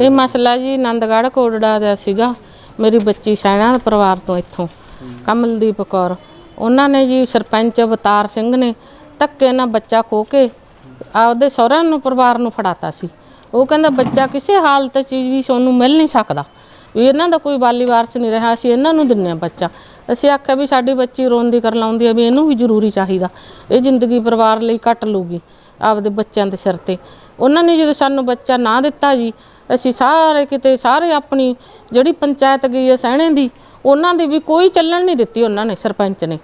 ਇਹ ਮਸਲਾ ਜੀ ਆਨੰਦਗੜ੍ਹ ਕੋਟੜਾ ਦਾ ਸੀਗਾ ਮੇਰੀ ਬੱਚੀ ਸੈਣਾ ਪਰਿਵਾਰ ਤੋਂ ਇੱਥੋਂ ਕਮਲਦੀਪ ਕੌਰ। ਉਹਨਾਂ ਨੇ ਜੀ ਸਰਪੰਚ ਅਵਤਾਰ ਸਿੰਘ ਨੇ ਧੱਕੇ ਨਾਲ ਬੱਚਾ ਖੋ ਕੇ ਆਪਦੇ ਸਹੁਰਿਆਂ ਨੂੰ ਪਰਿਵਾਰ ਨੂੰ ਫੜਾਤਾ ਸੀ। ਉਹ ਕਹਿੰਦਾ ਬੱਚਾ ਕਿਸੇ ਹਾਲਤ 'ਚ ਵੀ ਤੁਹਾਨੂੰ ਮਿਲ ਨਹੀਂ ਸਕਦਾ। ਵੀ ਇਹਨਾਂ ਦਾ ਕੋਈ ਵਾਲੀ ਵਾਰਸ ਨਹੀਂ ਰਿਹਾ ਅਸੀਂ ਇਹਨਾਂ ਨੂੰ ਦਿੰਨੇ ਆ ਬੱਚਾ। ਅਸੀਂ ਆਖਿਆ ਵੀ ਸਾਡੀ ਬੱਚੀ ਰੋਂਦੀ ਕਰ ਲਾਉਂਦੀ ਆ ਵੀ ਇਹਨੂੰ ਵੀ ਜ਼ਰੂਰੀ ਚਾਹੀਦਾ। ਇਹ ਜ਼ਿੰਦਗੀ ਪਰਿਵਾਰ ਲਈ ਕੱਟ ਲੂਗੀ ਆਪਦੇ ਬੱਚਿਆਂ ਦੇ ਸਿਰ ਤੇ। ਉਹਨਾਂ ਨੇ ਜਦੋਂ ਸਾਨੂੰ ਬੱਚਾ ਨਾ ਦਿੱਤਾ ਜੀ, ਅਸੀਂ ਸਾਰੇ ਕਿਤੇ ਸਾਰੇ ਆਪਣੀ ਜਿਹੜੀ ਪੰਚਾਇਤ ਗਈ ਹੈ ਸਹਿਣੇ ਦੀ, ਉਹਨਾਂ ਦੀ ਵੀ ਕੋਈ ਚੱਲਣ ਨਹੀਂ ਦਿੱਤੀ ਉਹਨਾਂ ਨੇ, ਸਰਪੰਚ ਨੇ।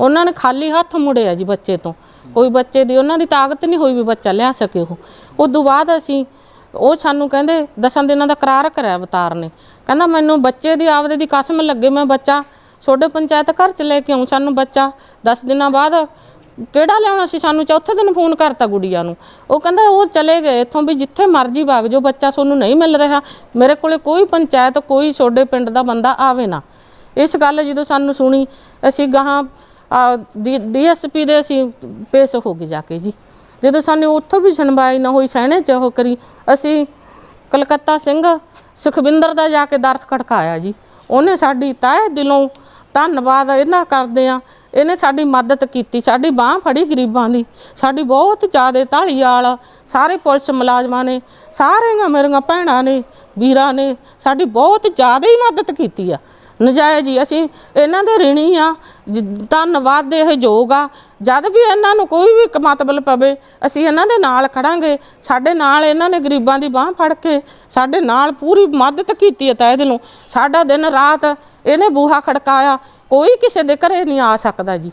ਉਹਨਾਂ ਨੇ ਖਾਲੀ ਹੱਥ ਮੁੜਿਆ ਜੀ ਬੱਚੇ ਤੋਂ। ਕੋਈ ਬੱਚੇ ਦੀ ਉਹਨਾਂ ਦੀ ਤਾਕਤ ਨਹੀਂ ਹੋਈ ਵੀ ਬੱਚਾ ਲਿਆ ਸਕੇ ਉਹ। ਉਦੋਂ ਬਾਅਦ ਅਸੀਂ ਉਹ ਸਾਨੂੰ ਕਹਿੰਦੇ, ਦਸਾਂ ਦਿਨਾਂ ਦਾ ਕਰਾਰ ਕਰਿਆ ਅਵਤਾਰ ਨੇ। ਕਹਿੰਦਾ, ਮੈਨੂੰ ਬੱਚੇ ਦੀ ਆਪਦੇ ਦੀ ਕਸਮ ਲੱਗੇ, ਮੈਂ ਬੱਚਾ ਛੋਡੇ ਪੰਚਾਇਤ ਘਰ ਚ ਲੈ ਕੇ ਆਉਂ ਸਾਨੂੰ ਬੱਚਾ 10 ਦਿਨਾਂ ਬਾਅਦ ਕਿਹੜਾ ਲਿਆਉਣਾ ਸੀ ਸਾਨੂੰ? ਚੌਥੇ ਦਿਨ ਫੋਨ ਕਰਤਾ ਗੁੜੀਆ ਨੂੰ। ਉਹ ਕਹਿੰਦਾ ਉਹ ਚਲੇ ਗਏ, ਇੱਥੋਂ ਵੀ ਜਿੱਥੇ ਮਰਜ਼ੀ ਵਗ ਜੋ ਬੱਚਾ ਤੁਹਾਨੂੰ ਨਹੀਂ ਮਿਲ ਰਿਹਾ। ਮੇਰੇ ਕੋਲੇ ਕੋਈ ਪੰਚਾਇਤ, ਕੋਈ ਛੋਡੇ ਪਿੰਡ ਦਾ ਬੰਦਾ ਆਵੇ ਨਾ। ਇਸ ਗੱਲ ਜਦੋਂ ਸਾਨੂੰ ਸੁਣੀ, ਅਸੀਂ ਗਾਹਾਂ ਡੀਐਸਪੀ ਦੇ ਅਸੀਂ ਪੇਸ਼ ਹੋ ਗਏ ਜਾ ਕੇ ਜੀ। ਜਦੋਂ ਸਾਨੂੰ ਉੱਥੋਂ ਵੀ ਸੁਣਵਾਈ ਨਾ ਹੋਈ, ਸਹਿਣੇ ਚ ਉਹ ਕਰੀ, ਅਸੀਂ ਕਲਕੱਤਾ ਸਿੰਘ ਸੁਖਵਿੰਦਰ ਦਾ ਜਾ ਕੇ ਦਰਦ ਖੜਕਾਇਆ ਜੀ। ਉਹਨੇ ਸਾਡੀ ਤਹਿ ਦਿਲੋਂ ਧੰਨਵਾਦ ਇਹਨਾਂ ਕਰਦੇ ਆ। ਇਹਨੇ ਸਾਡੀ ਮਦਦ ਕੀਤੀ, ਸਾਡੀ ਬਾਹ ਫੜੀ ਗਰੀਬਾਂ ਦੀ, ਸਾਡੀ ਬਹੁਤ ਜ਼ਿਆਦਾ ਢਾਲੀਵਾਲ ਸਾਰੇ ਪੁਲਿਸ ਮੁਲਾਜ਼ਮਾਂ ਨੇ, ਸਾਰੀਆਂ ਮੇਰੀਆਂ ਭੈਣਾਂ ਨੇ, ਵੀਰਾਂ ਨੇ, ਸਾਡੀ ਬਹੁਤ ਜ਼ਿਆਦਾ ਹੀ ਮਦਦ ਕੀਤੀ ਆ। ਨਜਾਇਜ਼ ਜੀ ਅਸੀਂ ਇਹਨਾਂ ਦੇ ਰਿਣੀ ਆ ਧੰਨਵਾਦ ਦੇ ਇਹ ਯੋਗ ਆ। ਜਦ ਵੀ ਇਹਨਾਂ ਨੂੰ ਕੋਈ ਵੀ ਮਤਲਬ ਪਵੇ, ਅਸੀਂ ਇਹਨਾਂ ਦੇ ਨਾਲ ਖੜਾਂਗੇ, ਸਾਡੇ ਨਾਲ ਇਹਨਾਂ ਨੇ ਗਰੀਬਾਂ ਦੀ ਬਾਹ ਫੜ ਕੇ, ਸਾਡੇ ਨਾਲ ਪੂਰੀ ਮਦਦ ਕੀਤੀ ਹੈ ਤਾਂ ਤਹਿ ਦਿਲੋਂ। ਸਾਡਾ ਦਿਨ ਰਾਤ ਇਹਨੇ ਬੂਹਾ ਖੜਕਾਇਆ ਕੋਈ ਕਿਸੇ ਦੇ ਘਰੇ ਨਹੀਂ ਆ ਸਕਦਾ ਜੀ।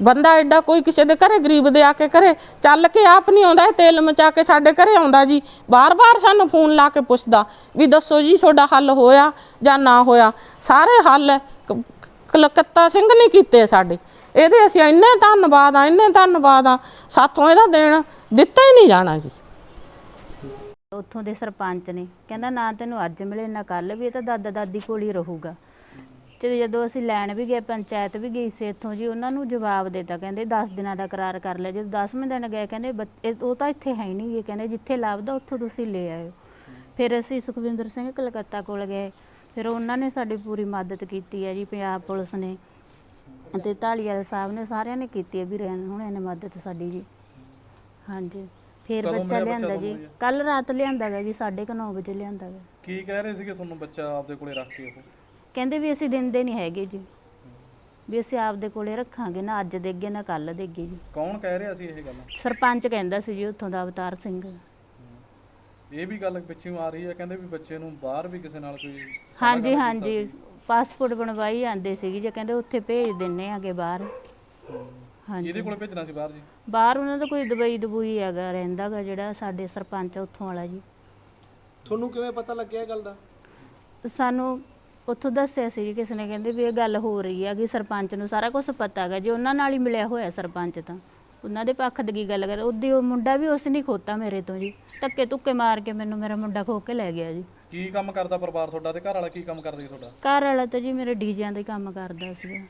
ਬੰਦਾ ਐਡਾ ਕੋਈ ਕਿਸੇ ਦੇ ਘਰੇ, ਗਰੀਬ ਦੇ ਆ ਕੇ ਘਰੇ, ਚੱਲ ਕੇ ਆਪ ਨਹੀਂ ਆਉਂਦਾ, ਇਹ ਤੇਲ ਮਚਾ ਕੇ ਸਾਡੇ ਘਰੇ ਆਉਂਦਾ ਜੀ। ਬਾਰ-ਬਾਰ ਸਾਨੂੰ ਫੋਨ ਲਾ ਕੇ ਪੁੱਛਦਾ ਵੀ ਦੱਸੋ ਜੀ, ਤੁਹਾਡਾ ਹੱਲ ਹੋਇਆ ਜਾਂ ਨਾ ਹੋਇਆ? ਸਾਰੇ ਹੱਲ ਕਲਕੱਤਾ ਸਿੰਘ ਨੇ ਕੀਤੇ ਸਾਡੇ। ਇਹਦੇ ਅਸੀਂ ਇੰਨੇ ਧੰਨਵਾਦ ਆ, ਇੰਨੇ ਧੰਨਵਾਦ ਆ, ਸਾਥੋਂ ਇਹਦਾ ਦੇਣ ਦਿੱਤਾ ਹੀ ਨਹੀਂ ਜਾਣਾ ਜੀ। ਉੱਥੋਂ ਦੇ ਸਰਪੰਚ ਨੇ, ਕਹਿੰਦਾ ਨਾ ਤੈਨੂੰ ਅੱਜ ਮਿਲੇ, ਨਾ ਕੱਲ ਵੀ, ਇਹ ਤਾਂ ਦਾਦਾ ਦਾਦੀ ਕੋਲ ਹੀ ਰਹੂਗਾ। ਤੇ ਜਦੋਂ ਅਸੀਂ ਲੈਣ ਵੀ ਗਏ ਪੰਚਾਇਤ ਵੀ ਗਈ ਸੀ ਇੱਥੋਂ ਜੀ ਉਹਨਾਂ ਨੂੰ ਜਵਾਬ ਦਿੱਤਾ ਕਹਿੰਦੇ 10 ਦਿਨਾਂ ਦਾ ਕਰਾਰ ਕਰ ਲਿਆ ਜਦੋਂ 10ਵੇਂ ਦਿਨ ਗਏ ਕਹਿੰਦੇ ਬੱਚ- ਇਹ- ਉਹ ਤਾਂ ਇੱਥੇ ਹੈ ਹੀ ਨਹੀਂ ਇਹ ਕਹਿੰਦੇ ਜਿੱਥੇ ਲੱਭਦਾ ਉੱਥੋਂ ਤੁਸੀਂ ਲੈ ਆਇਓ। ਫਿਰ ਅਸੀਂ ਸੁਖਵਿੰਦਰ ਸਿੰਘ ਕਲਕੱਤਾ ਕੋਲ ਗਏ ਫਿਰ ਉਹਨਾਂ ਨੇ ਸਾਡੀ ਪੂਰੀ ਮਦਦ ਕੀਤੀ ਹੈ ਜੀ ਪੰਜਾਬ ਪੁਲਿਸ ਨੇ ਅਤੇ ਢਾਲੀਵਾਲ ਸਾਹਿਬ ਨੇ ਸਾਰਿਆਂ ਨੇ ਕੀਤੀ ਹੈ ਵੀ ਰਹਿਣ ਹੁਣ ਨੇ ਮਦਦ ਸਾਡੀ ਜੀ। ਹਾਂਜੀ ਫਿਰ ਕਦੋਂ ਬੱਚਾ ਮਿਲਿਆ ਬੱਚਾ ਲਿਆਂਦਾ ਜੀ। ਤੁਹਾਨੂੰ ਜੀ? ਕੱਲ ਰਾਤ ਲਿਆਂਦਾ ਗਾ ਜੀ 9:30 ਵਜੇ ਲਿਆਂਦਾ ਗਾ। ਕੀ ਕਹਿ ਰਹੇ ਸੀਗੇ ਤੁਹਾਨੂੰ ਬੱਚਾ ਆਪਦੇ ਕੋਲੇ ਰੱਖ ਕੇ ਉਹ? ਕਹਿੰਦੇ ਵੀ ਅਸੀਂ ਦਿੰਦੇ ਨਹੀਂ ਹੈਗੇ ਜੀ। ਵੀ ਅਸੀਂ ਆਪਦੇ ਕੋਲੇ ਰੱਖਾਂਗੇ ਨਾ ਅੱਜ ਦੇਗੇ ਨਾ ਕੱਲ ਦੇਗੇ ਜੀ। ਕੌਣ ਕਹਿ ਰਿਹਾ ਸੀ ਇਹ ਗੱਲ? ਸਰਪੰਚ ਕਹਿੰਦਾ ਸੀ ਜੀ ਉੱਥੋਂ ਦਾ ਅਵਤਾਰ ਸਿੰਘ। ਇਹ ਵੀ ਗੱਲ ਪਿੱਛੋਂ ਆ ਰਹੀ ਹੈ ਕਹਿੰਦੇ ਵੀ ਬੱਚੇ ਨੂੰ ਬਾਹਰ ਵੀ ਕਿਸੇ ਨਾਲ ਕੋਈ ਹਾਂਜੀ ਹਾਂਜੀ। ਪਾਸਪੋਰਟ ਬਣਵਾਈ ਆਂਦੇ ਸੀਗੇ ਜੇ ਕਹਿੰਦੇ ਉੱਥੇ ਭੇਜ ਦਿੰਨੇ ਆਗੇ ਬਾਹਰ। ਹਾਂਜੀ। ਇਹਦੇ ਕੋਲੇ ਭੇਜਣਾ ਸੀ ਬਾਹਰ ਜੀ? ਬਾਹਰ ਉਹਨਾਂ ਦਾ ਕੋਈ ਦਵਾਈ ਦਬੂਈ ਹੈਗਾ ਰਹਿੰਦਾਗਾ ਜਿਹੜਾ ਸਾਡੇ ਸਰਪੰਚ ਉੱਥੋਂ ਵਾਲਾ ਜੀ। ਤੁਹਾਨੂੰ ਕਿਵੇਂ ਪਤਾ ਲੱਗਿਆ ਇਹ ਗੱਲ ਦਾ? ਸਾਨੂੰ ਉੱਥੋਂ ਦੱਸਿਆ ਸੀ ਜੀ ਕਿਸੇ ਨੇ ਕਹਿੰਦੇ ਵੀ ਇਹ ਗੱਲ ਹੋ ਰਹੀ ਹੈ ਕਿ ਸਰਪੰਚ ਨੂੰ ਸਾਰਾ ਕੁਝ ਪਤਾ ਹੈਗਾ। ਜੀ ਉਹਨਾਂ ਨਾਲ ਹੀ ਮਿਲਿਆ ਹੋਇਆ ਸਰਪੰਚ ਤਾਂ। ਉਹਨਾਂ ਦੇ ਪੱਖ ਦੀ ਗੱਲ ਕਰ? ਉਹਦੀ ਉਹ ਮੁੰਡਾ ਵੀ ਉਸ ਨੇ ਖੋਤਾ ਮੇਰੇ ਤੋਂ ਜੀ। ਧੱਕੇ ਧੁੱਕੇ ਮਾਰ ਕੇ ਮੈਨੂੰ ਮੇਰਾ ਮੁੰਡਾ ਖੋ ਕੇ ਲੈ ਗਿਆ ਜੀ। ਕੀ ਕੰਮ ਕਰਦਾ ਪਰਿਵਾਰ ਤੁਹਾਡਾ ਤੇ ਘਰ ਵਾਲਾ ਕੀ ਕੰਮ ਕਰਦਾ ਜੀ ਤੁਹਾਡਾ? ਘਰ ਵਾਲਾ ਤਾਂ ਜੀ ਮੇਰੇ ਡੀਜਿਆਂ ਦਾ ਕੰਮ ਕਰਦਾ ਸੀਗਾ।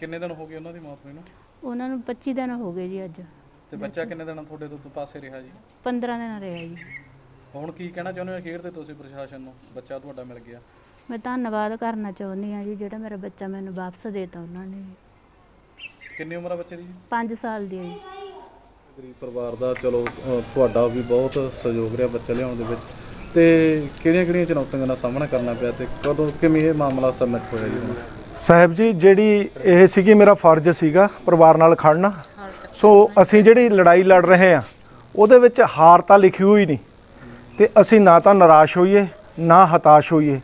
ਕਿੰਨੇ ਦਿਨ ਹੋ ਗਏ ਉਹਨਾਂ ਦੀ ਮੌਤ ਹੋਈ ਨੂੰ ਉਹਨਾਂ ਨੂੰ 25 ਦਿਨ ਹੋ ਗਏ ਜੀ ਅੱਜ। ਤੇ ਬੱਚਾ ਕਿੰਨੇ ਦਿਨ ਤੁਹਾਡੇ ਤੋਂ ਪਾਸੇ ਰਿਹਾ ਜੀ? 15 ਦਿਨ ਰਿਹਾ ਜੀ। ਹੁਣ ਕੀ ਕਹਿਣਾ ਚਾਹੁੰਦੇ ਹੋ ਅਖੀਰ ਤੇ ਤੁਸੀਂ ਪ੍ਰਸ਼ਾਸਨ ਨੂੰ? ਬੱਚਾ ਤੁਹਾਡਾ ਮਿਲ ਗਿਆ। ਮੈਂ ਧੰਨਵਾਦ ਕਰਨਾ ਚਾਹੁੰਦੀ ਹਾਂ ਜੀ ਜਿਹੜਾ ਮੇਰਾ ਬੱਚਾ ਮੈਨੂੰ ਵਾਪਸ ਦੇਤਾ ਉਹਨਾਂ ਨੇ। ਕਿੰਨੀ ਉਮਰ ਆ ਬੱਚੇ ਦੀ? ਜੀ 5 ਸਾਲ ਦੀ ਹੈ ਜੀ। ਗਰੀਬ ਪਰਿਵਾਰ ਦਾ ਚਲੋ ਅ, ਤੁਹਾਡਾ ਵੀ ਬਹੁਤ ਸਹਿਯੋਗ ਰਿਹਾ ਬੱਚਾ ਲਿਆਉਣ ਦੇ ਵਿੱਚ। ਤੇ ਕਿਹੜੀਆਂ-ਕਿਹੜੀਆਂ ਚੁਣੌਤੀਆਂ ਦਾ ਸਾਹਮਣਾ ਕਰਨਾ ਪਿਆ ਤੇ ਕਦੋਂ ਕਿਵੇਂ ਇਹ ਮਾਮਲਾ ਸਬਮਿਟ ਹੋਇਆ ਜੀ ਹੁਣ? ਸਾਹਿਬ ਜੀ ਜਿਹੜੀ ਇਹ ਸੀਗੀ ਮੇਰਾ ਫਰਜ਼ ਸੀਗਾ ਪਰਿਵਾਰ ਨਾਲ ਖੜਨਾ। ਸੋ ਅਸੀਂ ਜਿਹੜੀ ਲੜਾਈ ਲੜ ਰਹੇ ਆ ਉਹਦੇ ਵਿੱਚ ਹਾਰ ਤਾਂ ਲਿਖੀ ਹੋਈ ਨਹੀਂ। ਤੇ ਅਸੀਂ ਨਾ ਤਾਂ ਨਿਰਾਸ਼ ਹੋਈਏ ਨਾ ਹਤਾਸ਼ ਹੋਈਏ।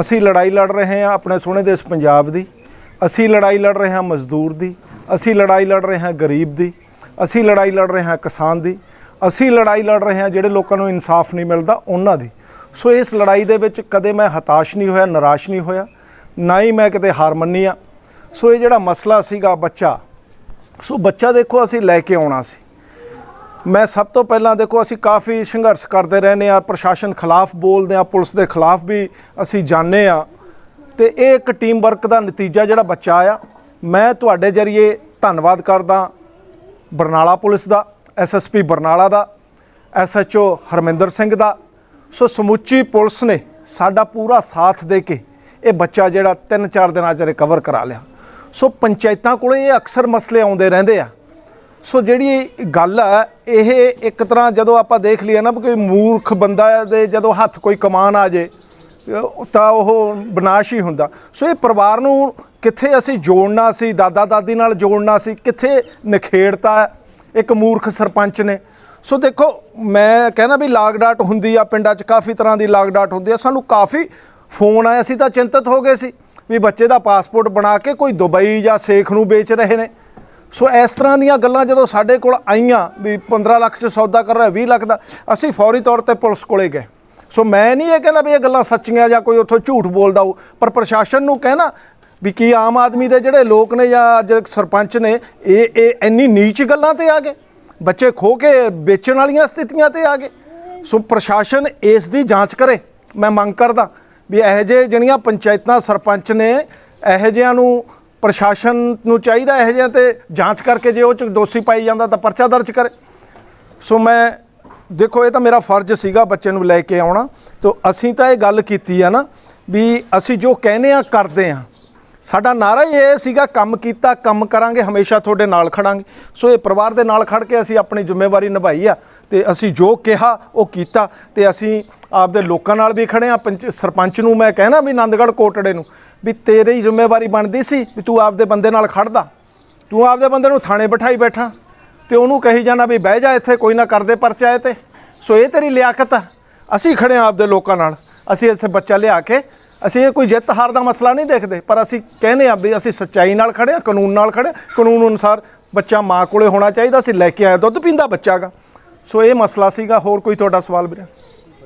ਅਸੀਂ ਲੜਾਈ ਲੜ ਰਹੇ ਹਾਂ ਆਪਣੇ ਸੋਹਣੇ ਦੇਸ਼ ਪੰਜਾਬ ਦੀ। ਅਸੀਂ ਲੜਾਈ ਲੜ ਰਹੇ ਹਾਂ ਮਜ਼ਦੂਰ ਦੀ। ਅਸੀਂ ਲੜਾਈ ਲੜ ਰਹੇ ਹਾਂ ਗਰੀਬ ਦੀ। ਅਸੀਂ ਲੜਾਈ ਲੜ ਰਹੇ ਹਾਂ ਕਿਸਾਨ ਦੀ। ਅਸੀਂ ਲੜਾਈ ਲੜ ਰਹੇ ਹਾਂ ਜਿਹੜੇ ਲੋਕਾਂ ਨੂੰ ਇਨਸਾਫ ਨਹੀਂ ਮਿਲਦਾ, ਉਹਨਾਂ ਦੀ। ਸੋ ਇਸ ਲੜਾਈ ਦੇ ਵਿੱਚ ਕਦੇ ਮੈਂ ਹਤਾਸ਼ ਨਹੀਂ ਹੋਇਆ, ਨਿਰਾਸ਼ ਨਹੀਂ ਹੋਇਆ, ਨਾ ਹੀ ਮੈਂ ਕਿਤੇ ਹਾਰ ਮੰਨੀ ਆ। ਸੋ ਇਹ ਜਿਹੜਾ ਮਸਲਾ ਸੀਗਾ ਬੱਚਾ, ਸੋ ਬੱਚਾ ਦੇਖੋ ਅਸੀਂ ਲੈ ਕੇ ਆਉਣਾ ਸੀ। ਮੈਂ ਸਭ ਤੋਂ ਪਹਿਲਾਂ ਦੇਖੋ, ਅਸੀਂ ਕਾਫੀ ਸੰਘਰਸ਼ ਕਰਦੇ ਰਹਿੰਦੇ ਆ ਪ੍ਰਸ਼ਾਸਨ ਖਿਲਾਫ ਬੋਲਦੇ ਆ ਪੁਲਿਸ ਦੇ ਖਿਲਾਫ ਵੀ ਅਸੀਂ ਜਾਣਦੇ ਆ ਤੇ ਇਹ ਇੱਕ ਟੀਮ ਵਰਕ ਦਾ ਨਤੀਜਾ ਜਿਹੜਾ ਬੱਚਾ ਆ ਮੈਂ ਤੁਹਾਡੇ ਜਰੀਏ ਧੰਨਵਾਦ ਕਰਦਾ ਬਰਨਾਲਾ ਪੁਲਿਸ ਦਾ ਐਸਐਸਪੀ ਬਰਨਾਲਾ ਦਾ ਐਸਐਚਓ ਹਰਮਿੰਦਰ ਸਿੰਘ ਦਾ। ਸੋ ਸਮੁੱਚੀ ਪੁਲਿਸ ਨੇ ਸਾਡਾ ਪੂਰਾ ਸਾਥ ਦੇ ਕੇ ਇਹ ਬੱਚਾ ਜਿਹੜਾ 3-4 ਦਿਨਾਂ 'ਚ ਰਿਕਵਰ ਕਰਾ ਲਿਆ। ਸੋ ਪੰਚਾਇਤਾਂ ਕੋਲੇ ਇਹ ਅਕਸਰ ਮਸਲੇ ਆਉਂਦੇ ਰਹਿੰਦੇ ਆ। ਸੋ ਜਿਹੜੀ ਗੱਲ ਹੈ ਇਹ ਇੱਕ ਤਰ੍ਹਾਂ ਜਦੋਂ ਆਪਾਂ ਦੇਖ ਲਈਏ ਨਾ ਵੀ ਕੋਈ ਮੂਰਖ ਬੰਦਾ ਦੇ ਜਦੋਂ ਹੱਥ ਕੋਈ ਕਮਾਨ ਆ ਜੇ, ਤਾਂ ਉਹ ਬਨਾਸ਼ ਹੀ ਹੁੰਦਾ। ਸੋ ਇਹ ਪਰਿਵਾਰ ਨੂੰ ਕਿੱਥੇ ਅਸੀਂ ਜੋੜਨਾ ਸੀ ਦਾਦਾ ਦਾਦੀ ਨਾਲ ਜੋੜਨਾ ਸੀ, ਕਿੱਥੇ ਨਖੇੜਤਾ ਇੱਕ ਮੂਰਖ ਸਰਪੰਚ ਨੇ। ਸੋ ਦੇਖੋ, ਮੈਂ ਕਹਿੰਦਾ ਵੀ ਲਾਗਡਾਟ ਹੁੰਦੀ ਆ, ਪਿੰਡਾਂ 'ਚ ਕਾਫੀ ਤਰ੍ਹਾਂ ਦੀ ਲਾਗਡਾਟ ਹੁੰਦੀ ਆ। ਸਾਨੂੰ ਕਾਫੀ ਫੋਨ ਆਇਆ ਸੀ ਤਾਂ ਚਿੰਤਤ ਹੋ ਗਏ ਸੀ ਵੀ ਬੱਚੇ ਦਾ ਪਾਸਪੋਰਟ ਬਣਾ ਕੇ ਕੋਈ ਦੁਬਈ ਜਾਂ ਸੇਖ ਨੂੰ ਵੇਚ ਰਹੇ ਨੇ। ਸੋ ਇਸ ਤਰ੍ਹਾਂ ਦੀਆਂ ਗੱਲਾਂ ਜਦੋਂ ਸਾਡੇ ਕੋਲ ਆਈਆਂ ਵੀ 15 ਲੱਖ ਚ ਸੌਦਾ ਕਰ ਰਿਹਾ 20 ਲੱਖ ਦਾ, ਅਸੀਂ ਫੌਰੀ ਤੌਰ ਤੇ ਪੁਲਿਸ ਕੋਲੇ ਗਏ। ਸੋ ਮੈਂ ਨਹੀਂ ਇਹ ਕਹਿੰਦਾ ਵੀ ਇਹ ਗੱਲਾਂ ਸੱਚੀਆਂ ਜਾਂ ਕੋਈ ਉੱਥੋਂ ਝੂਠ ਬੋਲਦਾ ਹੋ ਪਰ ਪ੍ਰਸ਼ਾਸਨ ਨੂੰ ਕਹਿਣਾ ਵੀ ਕੀ ਆਮ ਆਦਮੀ ਦੇ ਜਿਹੜੇ ਲੋਕ ਨੇ ਜਾਂ ਅੱਜ ਸਰਪੰਚ ਨੇ, ਇਹ ਇਹ ਇੰਨੀ ਨੀਚ ਗੱਲਾਂ ਤੇ ਆ ਗਏ। ਬੱਚੇ ਖੋ ਕੇ ਵੇਚਣ ਵਾਲੀਆਂ ਸਥਿਤੀਆਂ ਤੇ ਆ ਗਏ। ਸੋ ਪ੍ਰਸ਼ਾਸਨ ਇਸ ਦੀ ਜਾਂਚ ਕਰੇ। ਮੈਂ ਮੰਗ ਕਰਦਾ ਵੀ ਇਹੋ ਜਿਹੇ ਜਿਹੜੀਆਂ ਪੰਚਾਇਤਾਂ ਸਰਪੰਚ ਨੇ, ਇਹੋ ਜਿਹਿਆਂ ਨੂੰ ਪ੍ਰਸ਼ਾਸਨ ਨੂੰ ਚਾਹੀਦਾ ਇਹੋ ਜਿਹਾ ਤੇ ਜਾਂਚ ਕਰਕੇ ਜੇ ਉਹ ਚ ਦੋਸ਼ੀ ਪਾਈ ਜਾਂਦਾ ਤਾਂ ਪਰਚਾ ਦਰਜ ਕਰੇ। ਸੋ ਮੈਂ, ਦੇਖੋ ਇਹ ਤਾਂ ਮੇਰਾ ਫਰਜ਼ ਸੀਗਾ ਬੱਚੇ ਨੂੰ ਲੈ ਕੇ ਆਉਣਾ। ਤੋ ਅਸੀਂ ਤਾਂ ਇਹ ਗੱਲ ਕੀਤੀ ਆ ਨਾ ਵੀ ਅਸੀਂ ਜੋ ਕਹਿੰਦੇ ਆ, ਕਰਦੇ ਆ। ਸਾਡਾ ਨਾਰਾ ਹੀ ਇਹ ਸੀਗਾ, ਕੰਮ ਕੀਤਾ, ਕੰਮ ਕਰਾਂਗੇ, ਹਮੇਸ਼ਾ ਤੁਹਾਡੇ ਨਾਲ ਖੜਾਂਗੇ। ਸੋ ਇਹ ਪਰਿਵਾਰ ਦੇ ਨਾਲ ਖੜ ਕੇ ਅਸੀਂ ਆਪਣੀ ਜ਼ਿੰਮੇਵਾਰੀ ਨਿਭਾਈ ਆ ਤੇ ਅਸੀਂ ਜੋ ਕਿਹਾ, ਉਹ ਕੀਤਾ ਤੇ ਅਸੀਂ ਆਪਦੇ ਲੋਕਾਂ ਨਾਲ ਵੀ ਖੜੇ ਆ। ਪੰਚ- ਸਰਪੰਚ ਨੂੰ ਮੈਂ ਕਹਿਣਾ ਵੀ ਆਨੰਦਗੜ੍ਹ ਕੋਟੜੇ ਨੂੰ ਵੀ ਤੇਰੀ ਜ਼ਿੰਮੇਵਾਰੀ ਬਣਦੀ ਸੀ ਵੀ ਤੂੰ ਆਪਦੇ ਬੰਦੇ ਨਾਲ ਖੜਦਾ ਤੂੰ ਆਪਦੇ ਬੰਦੇ ਨੂੰ ਥਾਣੇ ਬਿਠਾਈ ਬੈਠਾ। ਤੇ ਉਹਨੂੰ ਕਹੀ ਜਾਣਾ ਵੀ ਬਹਿ ਜਾ ਇੱਥੇ, ਕੋਈ ਨਾ ਕਰਦੇ ਪਰਚਾ ਇਹ ਤੇ। ਸੋ ਇਹ ਤੇਰੀ ਲਿਆਕਤ ਆ। ਅਸੀਂ ਖੜੇ ਆ ਆਪਦੇ ਲੋਕਾਂ ਨਾਲ। ਅਸੀਂ ਇੱਥੇ ਬੱਚਾ ਲਿਆ ਕੇ, ਅਸੀਂ ਇਹ ਕੋਈ ਜਿੱਤ ਹਾਰ ਦਾ ਮਸਲਾ ਨਹੀਂ ਦੇਖਦੇ, ਪਰ ਅਸੀਂ ਕਹਿੰਦੇ ਆ ਵੀ ਅਸੀਂ ਸੱਚਾਈ ਨਾਲ ਖੜੇ ਆ ਕਾਨੂੰਨ ਨਾਲ ਖੜੇ ਕਾਨੂੰਨ ਅਨੁਸਾਰ ਬੱਚਾ ਮਾਂ ਕੋਲੇ ਹੋਣਾ ਚਾਹੀਦਾ ਸੀ ਲੈ ਕੇ ਆਇਆ ਦੁੱਧ ਪੀਂਦਾ ਬੱਚਾਗਾ ਸੋ ਇਹ ਮਸਲਾ ਸੀਗਾ। ਹੋਰ ਕੋਈ ਤੁਹਾਡਾ ਸਵਾਲ ਵੀਰੇ?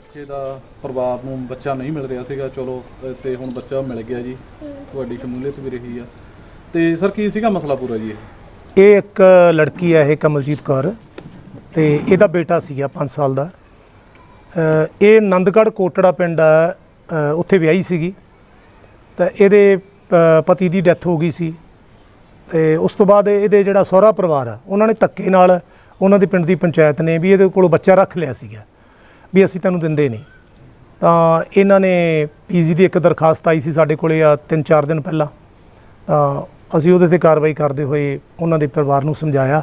ਬੱਚੇ ਦਾ ਪਰਿਵਾਰ ਨੂੰ ਬੱਚਾ ਨਹੀਂ ਮਿਲ ਰਿਹਾ ਸੀਗਾ, ਚਲੋ ਤੇ ਹੁਣ ਬੱਚਾ ਮਿਲ ਗਿਆ ਜੀ। ਤੁਹਾਡੀ ਸ਼ਮੂਲੀਅਤ ਵੀ ਰਹੀ ਆ। ਤੇ ਸਰ, ਕੀ ਸੀਗਾ ਮਸਲਾ ਪੂਰਾ ਜੀ ਇਹ? ਇਹ ਇੱਕ ਲੜਕੀ ਹੈ ਇਹ ਕਮਲਜੀਤ ਕੌਰ। ਤੇ ਇਹਦਾ ਬੇਟਾ ਸੀਗਾ 5 ਸਾਲ ਦਾ। ਇਹ ਨੰਦਗੜ੍ਹ ਕੋਟੜਾ ਪਿੰਡ ਆ ਉੱਥੇ ਵਿਆਹੀ ਸੀਗੀ। ਤਾਂ ਇਹਦੇ ਪਤੀ ਦੀ ਡੈਥ ਹੋ ਗਈ ਸੀ। ਤੇ ਉਸ ਤੋਂ ਬਾਅਦ ਇਹਦੇ ਜਿਹੜਾ ਸਹੁਰਾ ਪਰਿਵਾਰ ਆ, ਉਹਨਾਂ ਨੇ ਧੱਕੇ ਨਾਲ ਉਹਨਾਂ ਦੇ ਪਿੰਡ ਦੀ ਪੰਚਾਇਤ ਨੇ ਵੀ ਇਹਦੇ ਕੋਲੋਂ ਬੱਚਾ ਰੱਖ ਲਿਆ ਸੀਗਾ। ਵੀ ਅਸੀਂ ਤੈਨੂੰ ਦਿੰਦੇ ਨਹੀਂ। ਤਾਂ ਇਹਨਾਂ ਨੇ ਪੀਜੀ ਦੀ ਇੱਕ ਦਰਖਾਸਤ ਆਈ ਸੀ ਸਾਡੇ ਕੋਲੇ ਆ 3-4 ਦਿਨ ਪਹਿਲਾਂ। ਤਾਂ ਅਸੀਂ ਉਹਦੇ ਤੇ ਕਾਰਵਾਈ ਕਰਦੇ ਹੋਏ ਉਹਨਾਂ ਦੇ ਪਰਿਵਾਰ ਨੂੰ ਸਮਝਾਇਆ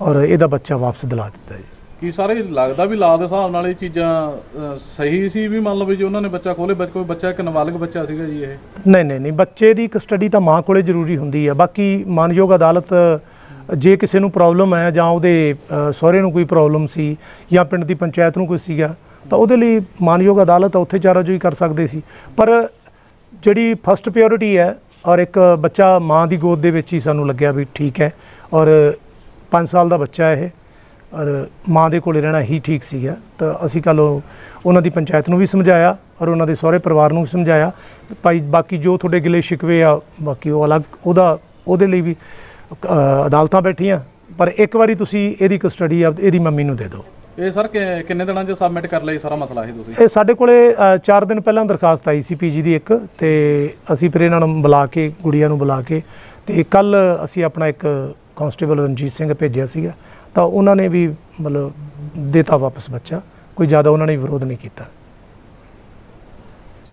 ਔਰ ਇਹਦਾ ਬੱਚਾ ਵਾਪਸ ਦਿਲਾ ਦਿੱਤਾ ਜੀ। ਕੀ ਸਾਰੇ ਲੱਗਦਾ ਵੀ ਲਾ ਦੇ ਹਿਸਾਬ ਨਾਲ ਇਹ ਚੀਜ਼ਾਂ ਸਹੀ ਸੀ ਵੀ ਮੰਨ ਲਓ ਵੀ ਜੇ ਉਹਨਾਂ ਨੇ ਬੱਚਾ ਖੋਲੇ ਬੱਚ ਕੋਈ ਬੱਚਾ ਇੱਕ ਨਾਬਾਲਗ ਬੱਚਾ ਸੀਗਾ ਜੀ ਇਹ? ਨਹੀਂ ਨਹੀਂ ਨਹੀਂ ਬੱਚੇ ਦੀ ਕਸਟਡੀ ਤਾਂ ਮਾਂ ਕੋਲੇ ਜ਼ਰੂਰੀ ਹੁੰਦੀ ਆ। ਬਾਕੀ ਮਾਨਯੋਗ ਅਦਾਲਤ ਜੇ ਕਿਸੇ ਨੂੰ ਪ੍ਰੋਬਲਮ ਹੈ ਜਾਂ ਉਹਦੇ ਸਹੁਰੇ ਨੂੰ ਕੋਈ ਪ੍ਰੋਬਲਮ ਸੀ ਜਾਂ ਪਿੰਡ ਦੀ ਪੰਚਾਇਤ ਨੂੰ ਕੋਈ ਸੀਗਾ ਤਾਂ ਉਹਦੇ ਲਈ ਮਾਨਯੋਗ ਅਦਾਲਤ ਆ, ਉੱਥੇ ਚਾਰਾਜੋਈ ਕਰ ਸਕਦੇ ਸੀ। ਪਰ ਜਿਹੜੀ ਫਸਟ ਪਿਓਰਿਟੀ ਹੈ ਔਰ ਇੱਕ ਬੱਚਾ ਮਾਂ ਦੀ ਗੋਦ ਦੇ ਵਿੱਚ ਹੀ ਸਾਨੂੰ ਲੱਗਿਆ ਵੀ ਠੀਕ ਹੈ ਔਰ 5 ਸਾਲ ਦਾ ਬੱਚਾ ਇਹ ਔਰ ਮਾਂ ਦੇ ਕੋਲੇ ਰਹਿਣਾ ਹੀ ਠੀਕ ਸੀਗਾ ਤਾਂ ਅਸੀਂ ਕੱਲ੍ਹ ਉਹਨਾਂ ਦੀ ਪੰਚਾਇਤ ਨੂੰ ਵੀ ਸਮਝਾਇਆ ਔਰ ਉਹਨਾਂ ਦੇ ਸਹੁਰੇ ਪਰਿਵਾਰ ਨੂੰ ਵੀ ਸਮਝਾਇਆ। ਭਾਈ ਬਾਕੀ ਜੋ ਤੁਹਾਡੇ ਗਿਲੇ ਸ਼ਿਕਵੇ ਆ ਬਾਕੀ ਉਹ ਅਲੱਗ ਉਹਦਾ ਉਹਦੇ ਲਈ ਵੀ ਅਦਾਲਤਾਂ ਬੈਠੀਆਂ ਪਰ ਇੱਕ ਵਾਰੀ ਤੁਸੀਂ ਇਹਦੀ ਕਸਟਡੀ ਆ ਇਹਦੀ ਮੰਮੀ ਨੂੰ ਦੇ ਦਿਓ। ਇਹ ਸਰ ਕਿੰਨੇ ਦਿਨਾਂ 'ਚ ਸਬਮਿਟ ਕਰ ਲਈ ਸਾਰਾ ਮਸਲਾ ਇਹ ਤੁਸੀਂ? ਇਹ ਸਾਡੇ ਕੋਲੇ 4 ਦਿਨ ਪਹਿਲਾਂ ਦਰਖਾਸਤ ਆਈ ਸੀ ਪੀਜੀ ਦੀ ਇੱਕ ਤੇ ਅਸੀਂ ਫਿਰ ਇਹਨਾਂ ਨੂੰ ਬੁਲਾ ਕੇ ਗੁੜੀਆਂ ਨੂੰ ਬੁਲਾ ਕੇ ਤੇ ਕੱਲ ਅਸੀਂ ਆਪਣਾ ਇੱਕ ਕਾਂਸਟੇਬਲ ਰਣਜੀਤ ਸਿੰਘ ਭੇਜਿਆ ਸੀਗਾ ਤਾਂ ਉਹਨਾਂ ਨੇ ਵੀ ਮਤਲਬ ਦੇਤਾ ਵਾਪਸ ਬੱਚਾ ਕੋਈ ਜ਼ਿਆਦਾ ਉਹਨਾਂ ਨੇ ਵਿਰੋਧ ਨਹੀਂ ਕੀਤਾ।